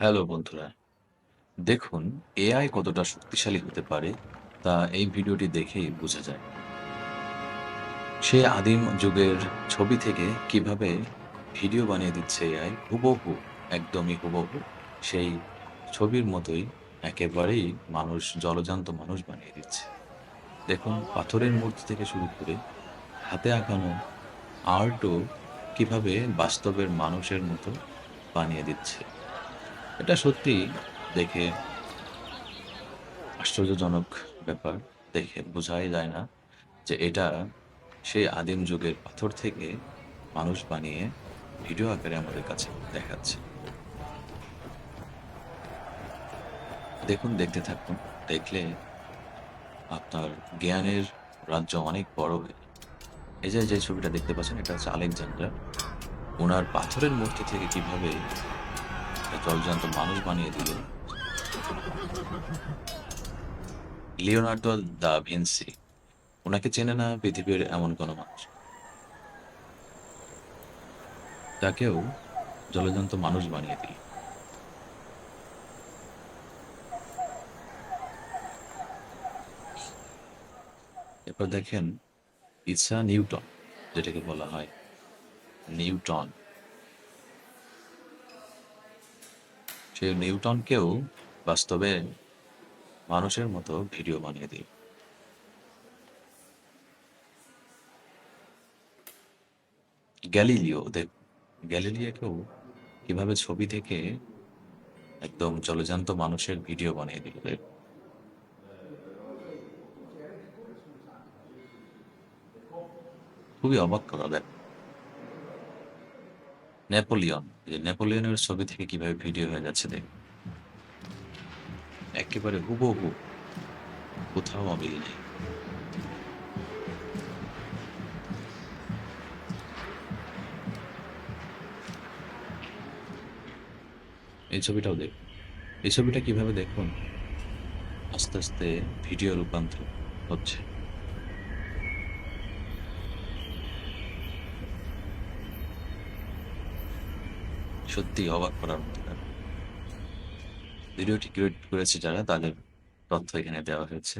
Hello বন্ধুরা। দেখুন, AI কতটা শক্তিশালী হতে পারে তা এই ভিডিওটি দেখেই বোঝা যায়। সে আদিম যুগের ছবি থেকে কীভাবে ভিডিও বানিয়ে দিচ্ছে এআই, হুবহু, একদমই হুবহু। সেই ছবির মতোই একেবারেই মানুষ, জলজান্ত মানুষ বানিয়ে দিচ্ছে। দেখুন, পাথরের মূর্তি থেকে শুরু করে হাতে আঁকানো আর্টও কীভাবে বাস্তবের মানুষের মতো বানিয়ে দিচ্ছে। এটা সত্যি দেখে আশ্চর্যজনক ব্যাপার। দেখে বোঝাই যায় না যে এটা সেই আদিম যুগের পাথর থেকে মানুষ বানিয়ে ভিডিও আকারে আমাদের কাছে দেখাচ্ছে। দেখুন, দেখতে থাকুন, দেখলে আপনার জ্ঞানের রাজ্য অনেক বড় হয়ে এই যে যে ছবিটা দেখতে পাচ্ছেন, এটা হচ্ছে আলেকজান্ডার। ওনার পাথরের মূর্তি থেকে কীভাবে জলজান্ত মানুষ বানিয়ে দিল। লিওনার্দো দা ভিনসি, ওনাকে চেনে না পৃথিবীর এমন কোনো মানুষ। তাকেও জলজান্ত মানুষ বানিয়ে দিল। এরপর দেখেন, ইসা নিউটন, যেটাকে বলা হয় নিউটন। সেই নিউটনকেও বাস্তবে মানুষের মতো ভিডিও বানিয়ে দিই গ্যালিলিও, দেখ, গ্যালিলিওকেও কীভাবে ছবি থেকে একদম জলজান্ত মানুষের ভিডিও বানিয়ে দিল, দেখ। খুবই অবাক করা, দেখ। নেপোলিয়ন। যে নেপোলিয়নের ছবি থেকে কীভাবে ভিডিও হয়ে যাচ্ছে দেখ। একেবারে হুবহু। কোথাও অমিল নেই। এই ছবিটাও দেখ। এই ছবিটা কীভাবে দেখুন? আস্তে আস্তে ভিডিও রূপান্তর হচ্ছে। সত্যি অবাক করার মতো। ভিডিওটি ক্রিয়েট করেছে যারা তাদের তথ্য এখানে দেওয়া হয়েছে